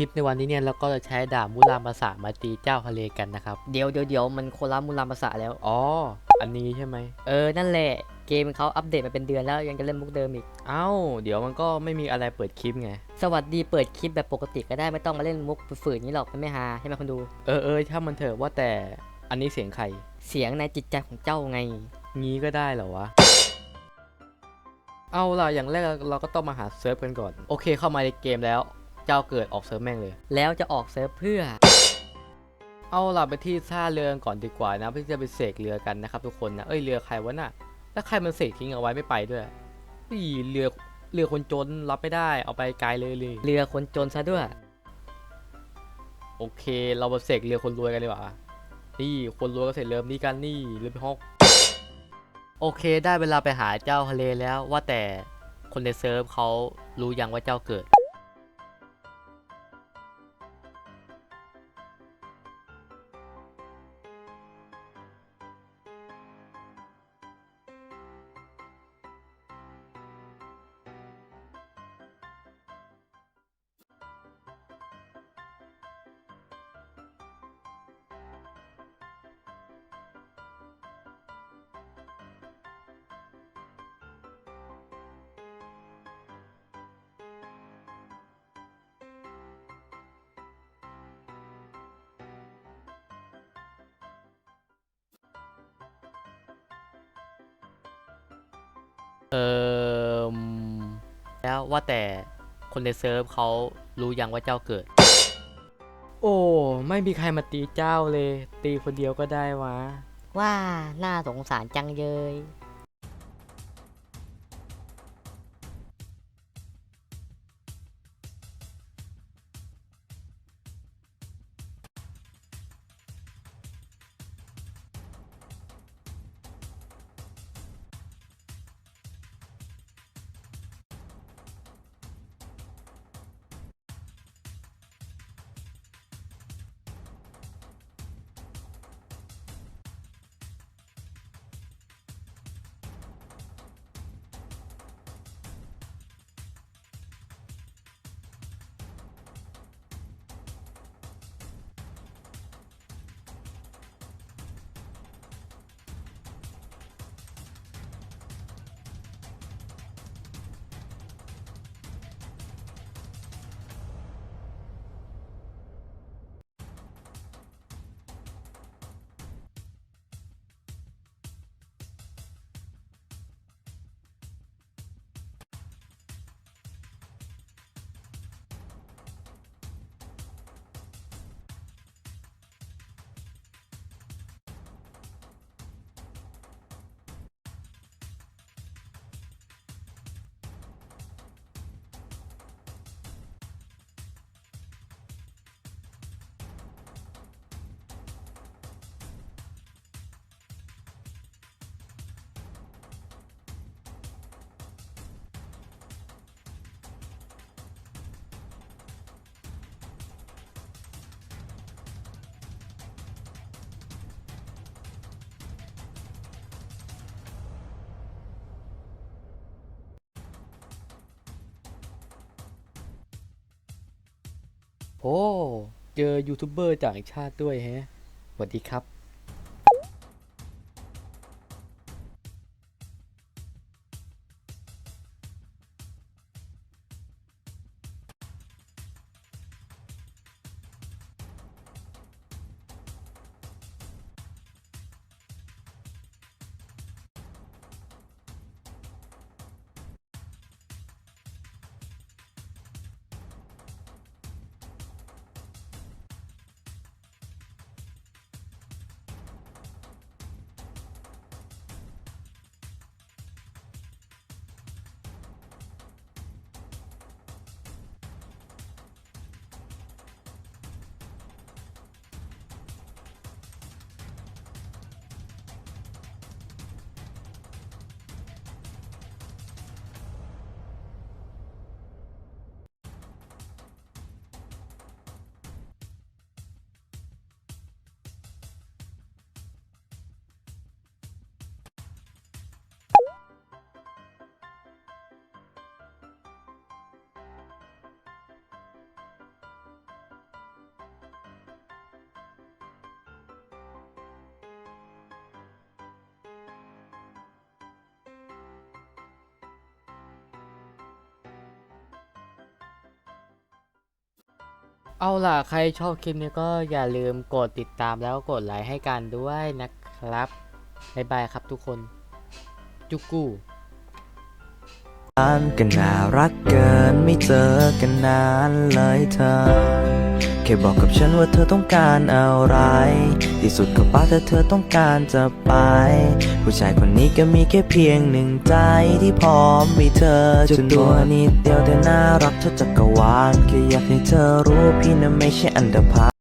ลิปในวันนี้เนี่ยเราก็จะใช้ดาบมุรามภาษามาตีเจ้าทะเลกันนะครับ เดี๋ยวเดี๋ยวเดี๋ยวมันโคลามูลามภาษาแล้ว อ๋อ อันนี้ใช่ไหม เออ นั่นแหละ เกมเขาอัปเดตมาเป็นเดือนแล้วยังจะเล่นมุกเดิมอีก เอ้า เดี๋ยวมันก็ไม่มีอะไรเปิดคลิปไง สวัสดีเปิดคลิปแบบปกติก็ได้ไม่ต้องมาเล่นมุกฝืนๆนี้หรอกมันไม่ฮาใช่ไหมคนดู เออเออถ้ามันเถอะว่าแต่อันนี้เสียงใคร เสียงในจิตใจของเจ้าไง งี้ก็ได้เหรอวะ เอาล่ะอย่างแรกเราก็ต้องมาหาเซิร์ฟกันก่อน โอเคเข้ามาในเกมแล้ว เจ้าเกิดออกเซิร์ฟแม่งเลย แล้วจะออกเซิร์ฟเพื่อ เอาล่ะไปที่ท่าเรือกันก่อนดีกว่านะเพื่อจะไปเสกเรือกันนะครับทุกคนนะเอ้ยเรือใครวะน่ะแล้วใครมันเสกทิ้งเอาไว้ไม่ไปด้วยอีเรือเรือคนจนรับไม่ได้เอาไปไกลเลยเลยเรือคนจนซะด้วย โอเค เรามาเสกเรือคนรวยกันดีกว่านี่คนรวยก็เสร็จเรือนี้กันนี่เรือพิฮอกโอเค ได้เวลาไปหาเจ้าทะเลแล้วว่าแต่คนในเซิร์ฟเขารู้ยังว่าเจ้าเกิด เออแล้วว่าแต่คนในเซิร์ฟเขารู้ยังว่าเจ้าเกิด โอ้ ไม่มีใครมาตีเจ้าเลย ตีคนเดียวก็ได้วะ ว่าน่าสงสารจังเยย โอ้ เจอยูทูบเบอร์จากชาติด้วยแฮะสวัสดีครับ เอาล่ะ ใครชอบคลิปนี้ก็อย่าลืมกดติดตามแล้วกดไลค์ให้กันด้วยนะครับ บ๊ายบายครับทุกคน จุกกูานก็น่ารักเกินไม่เจอกันนานเลยเธอ ค่บอกกับฉันว่าเธอต้องการอะไร ที่สุดก็ป้าถ้าเธอต้องการจะไป ผู้ชายคนนี้ก็มีแค่เพียงหนึ่งใจที่พร้อมมีเธอจนตัวนิดเดียวแต่น่ารักเธอจักรวาลแค่อยากให้เธอรู้พี่นะไม่ใช่อันดาพา